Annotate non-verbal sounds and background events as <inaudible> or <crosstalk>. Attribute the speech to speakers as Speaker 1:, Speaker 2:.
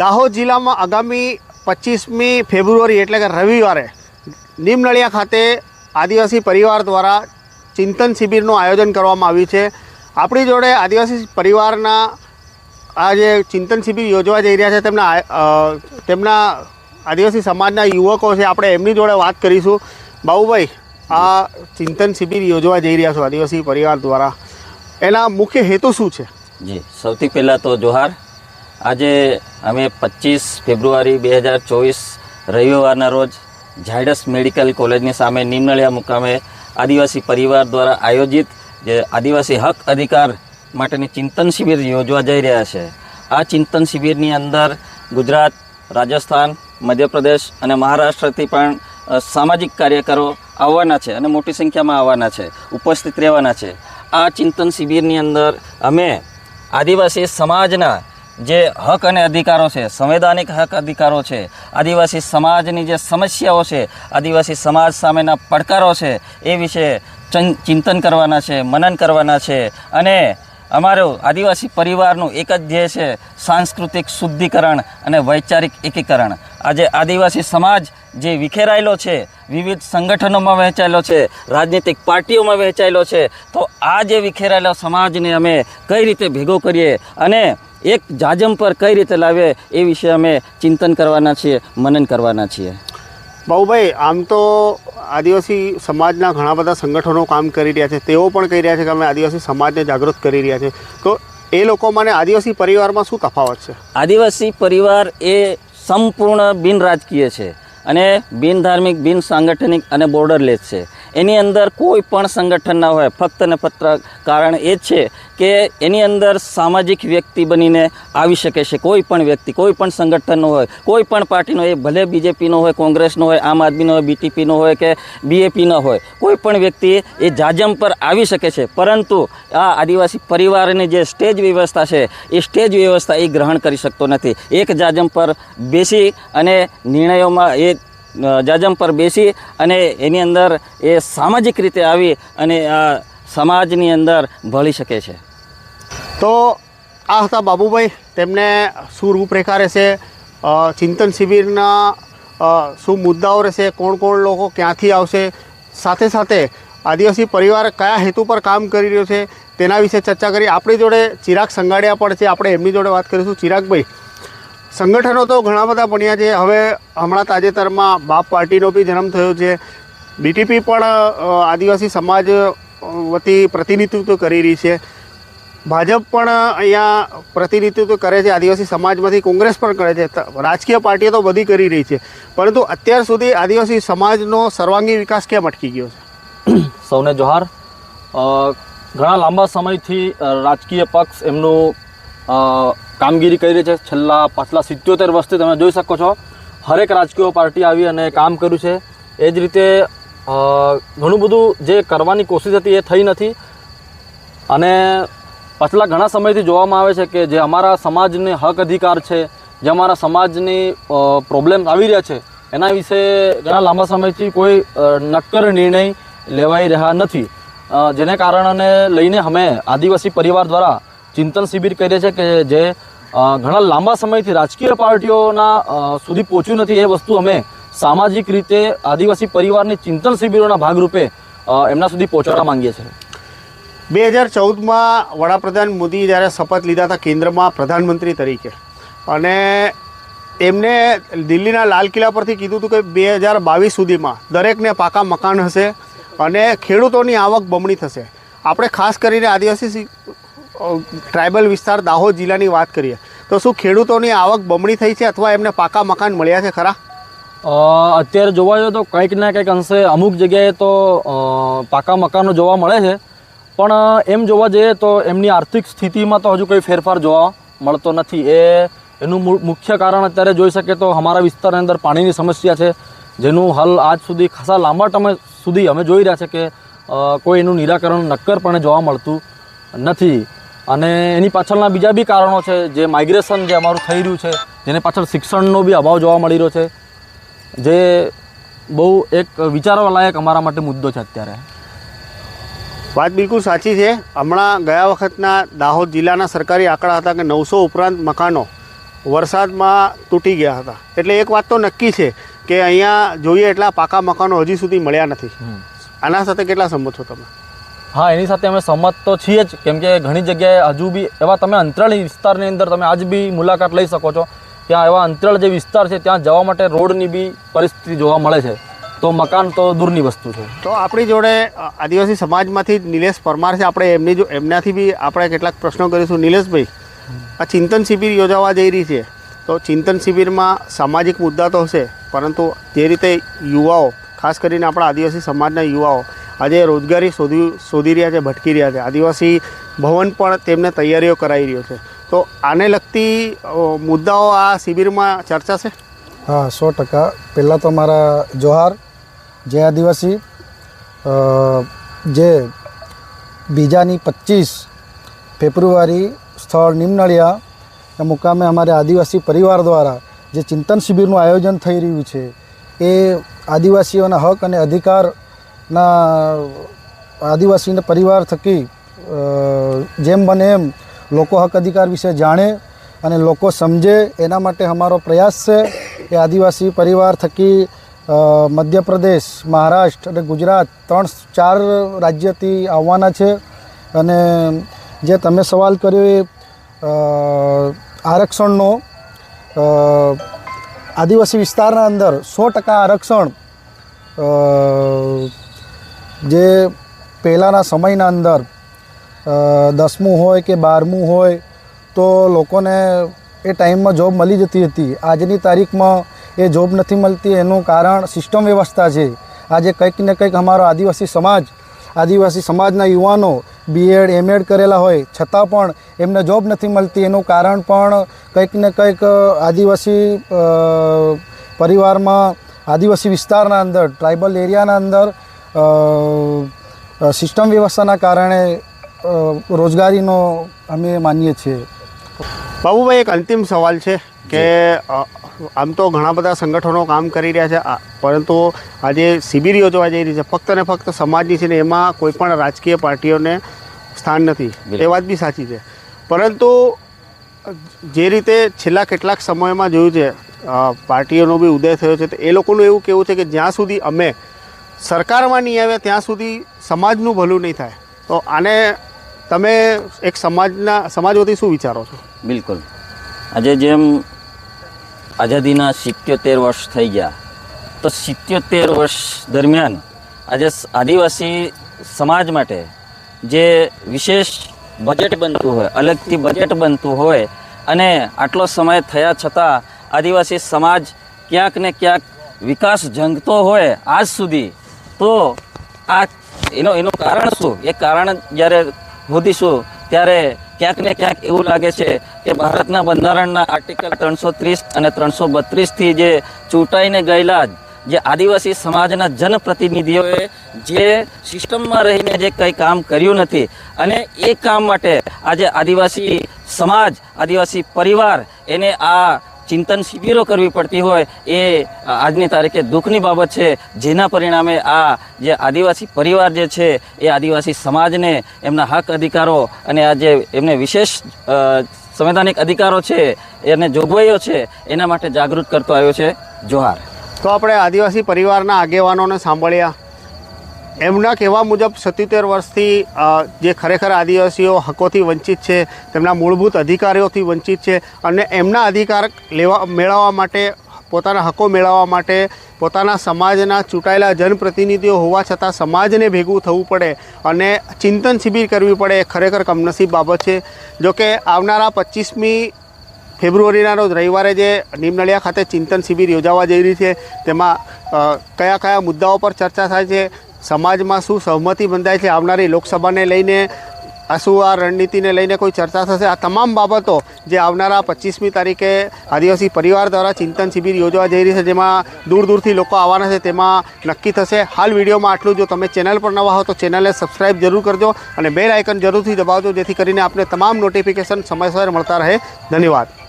Speaker 1: દાહોદ જિલ્લામાં આગામી પચીસમી ફેબ્રુઆરી એટલે કે રવિવારે નિમનળિયા ખાતે આદિવાસી પરિવાર દ્વારા ચિંતન શિબિરનું આયોજન કરવામાં આવ્યું છે. આપણી જોડે આદિવાસી પરિવારના આ જે ચિંતન શિબિર યોજવા જઈ રહ્યા છે, તેમના તેમના આદિવાસી સમાજના યુવકો છે, આપણે એમની જોડે વાત કરીશું. બાબુભાઈ, આ ચિંતન શિબિર યોજવા જઈ રહ્યા છો આદિવાસી પરિવાર દ્વારા. એના મુખ્ય હેતુ શું છે?
Speaker 2: જી, સૌથી પહેલાં તો જોહાર આજે અમે પચીસ ફેબ્રુઆરી બે હજાર ચોવીસ રવિવારના રોજ ઝાયડસ મેડિકલ કોલેજની સામે નિમનળિયા મુકામે આદિવાસી પરિવાર દ્વારા આયોજિત જે આદિવાસી હક અધિકાર માટેની ચિંતન શિબિર યોજવા જઈ રહ્યા છે. આ ચિંતન શિબિરની અંદર ગુજરાત, રાજસ્થાન, મધ્યપ્રદેશ અને મહારાષ્ટ્રથી પણ સામાજિક કાર્યકરો આવવાના છે અને મોટી સંખ્યામાં આવવાના છે, ઉપસ્થિત રહેવાના છે. આ ચિંતન શિબિરની અંદર અમે આદિવાસી સમાજના જે હક અને અધિકારો છે, સંવૈધાનિક હક અધિકારો છે, આદિવાસી સમાજની જે સમસ્યાઓ છે, આદિવાસી સમાજ સામેના પડકારો છે, એ વિશે ચિંતન કરવાના છે, મનન કરવાના છે અને અમારું આદિવાસી પરિવારનું એક જ ધ્યેય છે, સાંસ્કૃતિક શુદ્ધિકરણ અને વૈચારિક એકીકરણ. આજે આદિવાસી સમાજ જે વિખેરાયેલો છે, વિવિધ સંગઠનોમાં વહેંચાયેલો છે, રાજનીતિક પાર્ટીઓમાં વહેંચાયેલો છે, તો આ જે વિખેરાયેલો સમાજને અમે કઈ રીતે ભેગો કરીએ અને એક જાજમ પર કઈ રીતે લાવે એ વિશે અમે ચિંતન કરવાના છીએ મનન કરવાના છીએ.
Speaker 1: બાબુભાઈ આમ તો આદિવાસી સમાજના ઘણા બધા સંગઠનો કામ કરી રહ્યા છે તેઓ પણ કહી રહ્યા છે કે અમે આદિવાસી સમાજને જાગૃત કરી રહ્યા છે. તો એ લોકો મને આદિવાસી પરિવારમાં શું તફાવત છે?
Speaker 2: આદિવાસી પરિવાર એ સંપૂર્ણ બિનરાજકીય છે અને બિનધાર્મિક બિન સાંગઠનિક અને બોર્ડરલેસ છે. એની અંદર કોઈ પણ સંગઠન ના હોય, ફક્ત ને ફક્ત કારણ એ છે કે એની અંદર સામાજિક વ્યક્તિ બનીને આવી શકે છે. કોઈ પણ વ્યક્તિ, કોઈ પણ સંગઠનનો હોય, કોઈ પણ પાર્ટીનો એ ભલે બીજેપીનો હોય, કોંગ્રેસનો હોય, આમ આદમીનો હોય, બીટીપીનો હોય કે બીએપીનો હોય, કોઈ પણ વ્યક્તિ એ જાજમ પર આવી શકે છે. પરંતુ આ આદિવાસી પરિવારની જે સ્ટેજ વ્યવસ્થા છે, એ સ્ટેજ વ્યવસ્થા એ ગ્રહણ કરી શકતો નથી. એક જાજમ પર બેસી અને નિર્ણયોમાં એ જાજમ પર બેસી અને એની અંદર એ સામાજિક રીતે આવી અને આ સમાજની અંદર ભળી શકે છે.
Speaker 1: તો આ હતા બાબુભાઈ. તેમને શું રૂપરેખા રહેશે? ચિંતન શિબિરના શું મુદ્દાઓ રહેશે? કોણ કોણ લોકો ક્યાંથી આવશે? સાથે સાથે આદિવાસી પરિવાર કયા હેતુ પર કામ કરી રહ્યો છે? તેના વિશે ચર્ચા કરી. આપણી જોડે ચિરાગ સંગાડિયા પણ છે. આપણે એમની જોડે વાત કરીશું. ચિરાગભાઈ સંગઠનો તો ઘણા બધા બન્યા છે. હવે હમણાં તાજેતરમાં બાપ પાર્ટીનો બી જન્મ થયો છે. બીટીપી પણ આદિવાસી સમાજ વતી પ્રતિનિધિત્વ કરી રહી છે. ભાજપ પણ અહીંયા પ્રતિનિધિત્વ કરે છે. આદિવાસી સમાજમાંથી કોંગ્રેસ પણ કરે છે. રાજકીય પાર્ટીઓ તો બધી કરી રહી છે. પરંતુ અત્યાર સુધી આદિવાસી સમાજનો સર્વાંગી વિકાસ કેમ અટકી ગયો છે? <clears throat>
Speaker 3: સૌને જોહાર. ઘણા લાંબા સમયથી રાજકીય પક્ષ એમનું કામગીરી કરી રહી છે. છેલ્લા પાછલા સિત્યોતેર વર્ષથી તમે જોઈ શકો છો. હરેક રાજકીય પાર્ટી આવી અને કામ કર્યું છે. એ જ રીતે ઘણું બધું જે કરવાની કોશિશ હતી એ થઈ નથી. અને પાછલા ઘણા સમયથી જોવામાં આવે છે કે જે અમારા સમાજને હક અધિકાર છે, જે અમારા સમાજની પ્રોબ્લેમ આવી રહ્યા છે, એના વિશે ઘણા લાંબા સમયથી કોઈ નક્કર નિર્ણય લેવાઈ રહ્યા નથી. જેને કારણે લઈને અમે આદિવાસી પરિવાર દ્વારા ચિંતન શિબિર કરીએ છીએ કે જે ઘણા લાંબા સમયથી રાજકીય પાર્ટીઓના સુધી પહોંચ્યું નથી. એ વસ્તુ અમે સામાજિક રીતે આદિવાસી પરિવારની ચિંતન શિબિરોના ભાગરૂપે એમના સુધી પહોંચાડવા માંગીએ છીએ.
Speaker 1: બે હજાર ચૌદમાં વડાપ્રધાન મોદી જ્યારે શપથ લીધા હતા કેન્દ્રમાં પ્રધાનમંત્રી તરીકે, અને એમને દિલ્હીના લાલ કિલ્લા પરથી કીધું હતું કે બે હજાર બાવીસ સુધીમાં દરેકને પાકા મકાન હશે અને ખેડૂતોની આવક બમણી થશે. આપણે ખાસ કરીને આદિવાસી ટ્રાઇબલ વિસ્તાર દાહોદ જિલ્લાની વાત કરીએ, તો શું ખેડૂતોની આવક બમણી થઈ છે અથવા એમને પાકા મકાન મળ્યા છે ખરા?
Speaker 3: અત્યારે જોવા જઈએ તો કંઈક ના કંઈક અંશે અમુક જગ્યાએ તો પાકા મકાનો જોવા મળે છે. પણ એમ જોવા જઈએ તો એમની આર્થિક સ્થિતિમાં તો હજુ કોઈ ફેરફાર જોવા મળતો નથી. એ, એનું મુખ્ય કારણ અત્યારે જોઈ શકે તો અમારા વિસ્તારની અંદર પાણીની સમસ્યા છે, જેનું હલ આજ સુધી ખાસા લાંબા સમય સુધી અમે જોઈ રહ્યા છે કે કોઈ એનું નિરાકરણ નક્કરપણે જોવા મળતું નથી. અને એની પાછળના બીજા બી કારણો છે જે માઇગ્રેશન જે અમારું થઈ રહ્યું છે જેને પાછળ શિક્ષણનો બી અભાવ જોવા મળી રહ્યો છે જે બહુ એક વિચારવા લાયક અમારા માટે મુદ્દો છે અત્યારે.
Speaker 1: વાત બિલકુલ સાચી છે. હમણાં ગયા વખતના દાહોદ જિલ્લાના સરકારી આંકડા હતા કે નવસો ઉપરાંત મકાનો વરસાદમાં તૂટી ગયા હતા. એટલે એક વાત તો નક્કી છે કે અહીંયા જોઈએ એટલા પાકા મકાનો હજી સુધી મળ્યા નથી. આના સાથે કેટલા સંમત છો તમે?
Speaker 3: હા, એની સાથે અમે સંમત તો છીએ જ. કેમ કે ઘણી જગ્યાએ હજુ બી એવા તમે અંતરાળી વિસ્તારની અંદર તમે આજ બી મુલાકાત લઈ શકો છો. ત્યાં એવા અંતરાળ જે વિસ્તાર છે, ત્યાં જવા માટે રોડની બી પરિસ્થિતિ જોવા મળે છે. તો મકાન તો દૂરની વસ્તુ છે.
Speaker 1: તો આપણી જોડે આદિવાસી સમાજમાંથી નિલેશ પરમાર છે. આપણે એમની જો, એમનાથી બી આપણે કેટલાક પ્રશ્નો કરીશું. નિલેશભાઈ, આ ચિંતન શિબિર યોજાવા જઈ રહી છે. તો ચિંતન શિબિરમાં સામાજિક મુદ્દા તો હશે, પરંતુ જે રીતે યુવાઓ, ખાસ કરીને આપણા આદિવાસી સમાજના યુવાઓ આજે રોજગારી શોધી શોધી રહ્યા છે, ભટકી રહ્યા છે. આદિવાસી ભવન પણ તેમને તૈયારીઓ કરાવી રહ્યો છે. તો આને લગતી મુદ્દાઓ આ શિબિરમાં ચર્ચા છે?
Speaker 4: હા, સો ટકા. પહેલાં તો મારા જોહાર જય આદિવાસી જે બીજાની પચીસ ફેબ્રુઆરી સ્થળ નિમનળિયા મુકામે અમારે આદિવાસી પરિવાર દ્વારા જે ચિંતન શિબિરનું આયોજન થઈ રહ્યું છે, એ આદિવાસીઓના હક અને અધિકારના આદિવાસીના પરિવાર થકી જેમ બને એમ લોકો હક અધિકાર વિશે જાણે અને લોકો સમજે એના માટે અમારો પ્રયાસ છે કે આદિવાસી પરિવાર થકી મધ્યપ્રદેશ, મહારાષ્ટ્ર અને ગુજરાત ત્રણ, ચાર રાજ્યથી આવવાના છે. અને જે તમે સવાલ કર્યો એ આરક્ષણનો આદિવાસી વિસ્તારના અંદર સો ટકા આરક્ષણ જે પહેલાંના સમયના અંદર દસમું હોય કે બારમું હોય, તો લોકોને એ ટાઈમમાં જોબ મળી જતી હતી. આજની તારીખમાં એ જોબ નથી મળતી, એનું કારણ સિસ્ટમ વ્યવસ્થા છે. આજે કંઈક ને કંઈક અમારો આદિવાસી સમાજ, આદિવાસી સમાજના યુવાનો બીએડ એમએડ કરેલા હોય, છતાં પણ એમને જોબ નથી મળતી. એનું કારણ પણ કંઈક ને કંઈક આદિવાસી પરિવારમાં આદિવાસી વિસ્તારના અંદર, ટ્રાઇબલ એરિયાના અંદર સિસ્ટમ વ્યવસ્થાના કારણે રોજગારીનો અમે માનીએ છીએ.
Speaker 1: બાબુભાઈ એક અંતિમ સવાલ છે કે આમ તો ઘણા બધા સંગઠનો કામ કરી રહ્યા છે પરંતુ આજે શિબિર યોજવા જઈ રહી છે. ફક્ત ને ફક્ત સમાજની છે ને એમાં કોઈ પણ રાજકીય પાર્ટીઓને સ્થાન નથી. એ વાત બી સાચી છે. પરંતુ જે રીતે છેલ્લા કેટલાક સમયમાં જોયું છે પાર્ટીઓનો બી ઉદય થયો છે તો એ લોકોનું એવું કેવું છે કે જ્યાં સુધી અમે સરકારમાં નહીં આવે ત્યાં સુધી સમાજનું ભલું નહીં થાય. તો આને તમે એક સમાજના સમાજ વતી શું વિચારો છો?
Speaker 2: બિલકુલ. આજે જેમ આઝાદીના સિત્યોતેર વર્ષ થઈ ગયા, તો સિત્યોતેર વર્ષ દરમિયાન આજે આદિવાસી સમાજ માટે જે વિશેષ બજેટ બનતું હોય, અલગથી બજેટ બનતું હોય, અને આટલો સમય થયા છતાં આદિવાસી સમાજ ક્યાંક ને ક્યાંક વિકાસ જંગતો હોય, આજ સુધી તો આ એનો, એનું કારણ શું? એ કારણ જ્યારે શોધીશું, ત્યારે ક્યાંક ને ક્યાંક એવું લાગે છે કે ભારતના બંધારણના આર્ટિકલ ત્રણસો ત્રીસ અને ત્રણસો બત્રીસથી જે ચૂંટાઈને ગયેલા જે આદિવાસી સમાજના જનપ્રતિનિધિઓએ જે સિસ્ટમમાં રહીને જે કંઈ કામ કર્યું નથી અને એ કામ માટે આજે આદિવાસી સમાજ, આદિવાસી પરિવાર એને આ ચિંતન શિબિરો કરવી પડતી હોય એ આજની તારીખે દુઃખની બાબત છે. જેના પરિણામે આ જે આદિવાસી પરિવાર જે છે, એ આદિવાસી સમાજને એમના હક અધિકારો અને આ જે એમને વિશેષ સંવૈધાનિક અધિકારો છે, એને જોગવાઈઓ છે, એના માટે જાગૃત કરતો આવ્યો છે જોહાર.
Speaker 1: તો આપણે આદિવાસી પરિવારના આગેવાનોને સાંભળ્યા. એમના કહેવા મુજબ સત્યોતેર વર્ષથી જે ખરેખર આદિવાસીઓ હકોથી વંચિત છે, તેમના મૂળભૂત અધિકારીઓથી વંચિત છે અને એમના અધિકાર લેવા, મેળવવા માટે, પોતાના હકો મેળવવા માટે પોતાના સમાજના ચૂંટાયેલા જનપ્રતિનિધિઓ હોવા છતાં સમાજને ભેગું થવું પડે અને ચિંતન શિબિર કરવી પડે એ ખરેખર કમનસીબ બાબત છે. જોકે આવનારા પચીસમી ફેબ્રુઆરીના રોજ રવિવારે જે નિમનળિયા ખાતે ચિંતન શિબિર યોજાવા જઈ રહી છે, તેમાં કયા કયા મુદ્દાઓ પર ચર્ચા થાય છે સમાજમાં શું સહમતિ બંધાય છે આવનારી લોકસભાને લઈને, આ શું આ રણનીતિને લઈને કોઈ ચર્ચા થશે? આ તમામ બાબતો જે આવનારા પચીસમી તારીખે આદિવાસી પરિવાર દ્વારા ચિંતન શિબિર યોજવા જઈ રહી છે, જેમાં દૂર દૂરથી લોકો આવવાના છે, તેમાં નક્કી થશે. હાલ વિડીયોમાં આટલું જો. તમે ચેનલ પર નવા હો તો ચેનલને સબસ્ક્રાઇબ જરૂર કરજો અને બેલ આઇકન જરૂરથી દબાવજો, જેથી કરીને આપને તમામ નોટિફિકેશન સમયસર મળતા રહે. ધન્યવાદ.